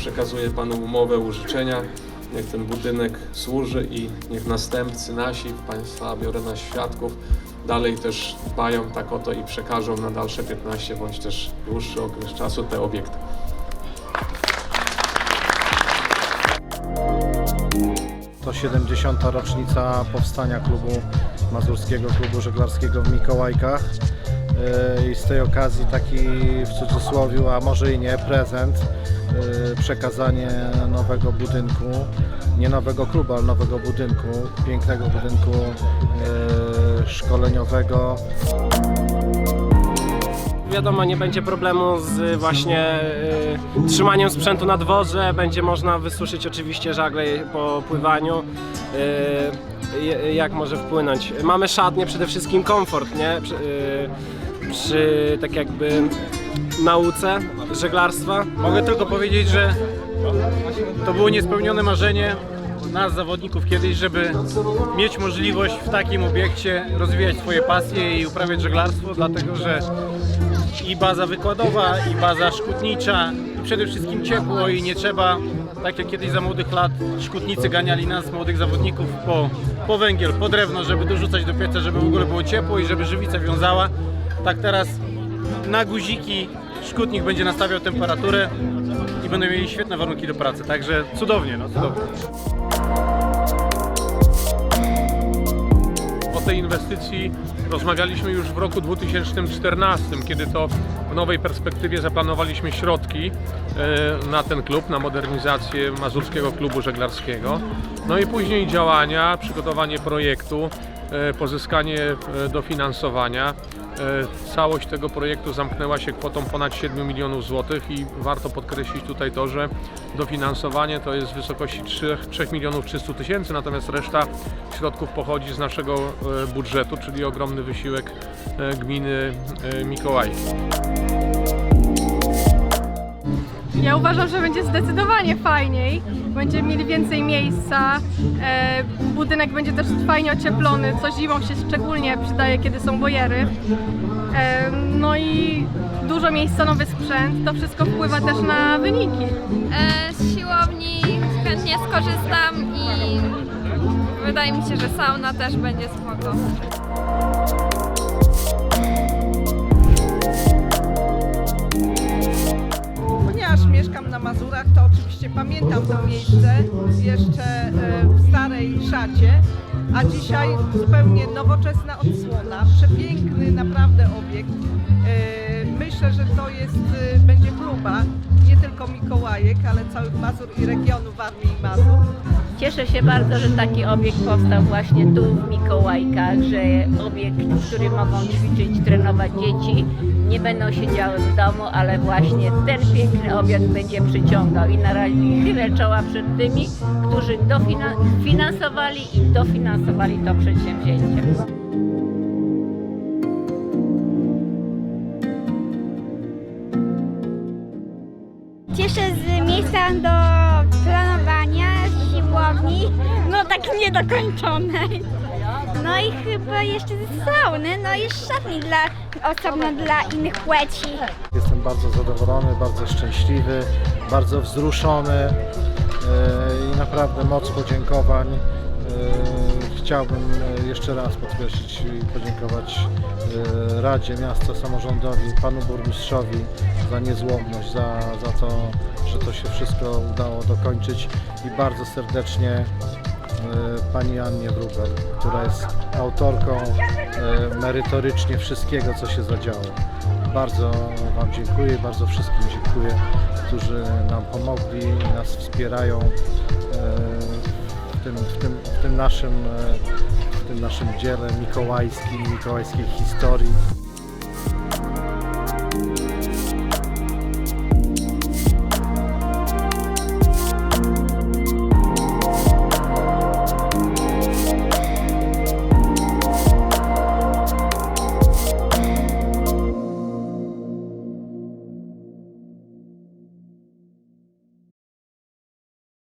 przekazuję Panu umowę użyczenia. Niech ten budynek służy i niech następcy nasi, Państwa biorę na świadków, dalej też dbają tak o to i przekażą na dalsze 15 bądź też dłuższy okres czasu te obiekty. To 70. rocznica powstania klubu Mazurskiego Klubu Żeglarskiego w Mikołajkach. Yy, I z tej okazji taki w cudzysłowie, a może i nie, prezent, yy, przekazanie nowego budynku, nie nowego klubu, ale nowego budynku, pięknego budynku yy, szkoleniowego. Wiadomo, nie będzie problemu z właśnie y, trzymaniem sprzętu na dworze, będzie można wysuszyć oczywiście żagle po pływaniu. Y, jak może wpłynąć? Mamy szatnie, przede wszystkim komfort, nie? Y, przy tak jakby nauce żeglarstwa. Mogę tylko powiedzieć, że to było niespełnione marzenie nas zawodników kiedyś, żeby mieć możliwość w takim obiekcie rozwijać swoje pasje i uprawiać żeglarstwo, dlatego że i baza wykładowa, i baza szkutnicza, i przede wszystkim ciepło i nie trzeba, tak jak kiedyś za młodych lat szkutnicy ganiali nas, młodych zawodników, po, po węgiel, po drewno, żeby dorzucać do pieca, żeby w ogóle było ciepło i żeby żywica wiązała. Tak teraz na guziki szkutnik będzie nastawiał temperaturę i będą mieli świetne warunki do pracy, także cudownie, no cudownie. O tej inwestycji rozmawialiśmy już w roku 2014, kiedy to w nowej perspektywie zaplanowaliśmy środki e, na ten klub, na modernizację Mazurskiego Klubu Żeglarskiego. No i później działania, przygotowanie projektu, pozyskanie e, dofinansowania. E, Całość tego projektu zamknęła się kwotą ponad 7 milionów złotych i warto podkreślić tutaj to, że dofinansowanie to jest w wysokości 3, 3 milionów 300 tysięcy, natomiast reszta środków pochodzi z naszego e, budżetu, czyli ogromny wysiłek e, gminy e, Mikołaj. Ja uważam, że będzie zdecydowanie fajniej. Będziemy mieli więcej miejsca. E, budynek będzie też fajnie ocieplony, co zimą się szczególnie przydaje, kiedy są bojery. E, no i dużo miejsca, nowy sprzęt. To wszystko wpływa też na wyniki. E, z siłowni chętnie skorzystam i wydaje mi się, że sauna też będzie spoko. Pamiętam to miejsce jeszcze e, w starej szacie, a dzisiaj zupełnie nowoczesna odsłona, przepiękny naprawdę obiekt. E, Myślę, że to jest, e, będzie próba nie tylko Mikołajek, ale całych Mazur i regionu Warmii i Mazur. Cieszę się bardzo, że taki obiekt powstał właśnie tu w Mikołajkach, że obiekt, w którym mogą ćwiczyć, trenować dzieci, nie będą siedziały w domu, ale właśnie ten piękny obiekt będzie przyciągał i na razie chylę czoła przed tymi, którzy dofinansowali i dofinansowali to przedsięwzięcie. Cieszę z miejsca do no tak niedokończonej. No i chyba jeszcze ze sauny, no i szatni dla, osobno dla innych płci. Jestem bardzo zadowolony, bardzo szczęśliwy, bardzo wzruszony e, i naprawdę moc podziękowań. E, Chciałbym e, jeszcze raz podkreślić i podziękować Radzie Miasta, samorządowi, panu burmistrzowi za niezłomność, za, za to, że to się wszystko udało dokończyć i bardzo serdecznie e, pani Annie Wrubel, która jest autorką e, merytorycznie wszystkiego, co się zadziało. Bardzo Wam dziękuję, bardzo wszystkim dziękuję, którzy nam pomogli nas wspierają e, w tym, w tym, w tym, naszym, w tym naszym dziele mikołajskim, mikołajskiej historii.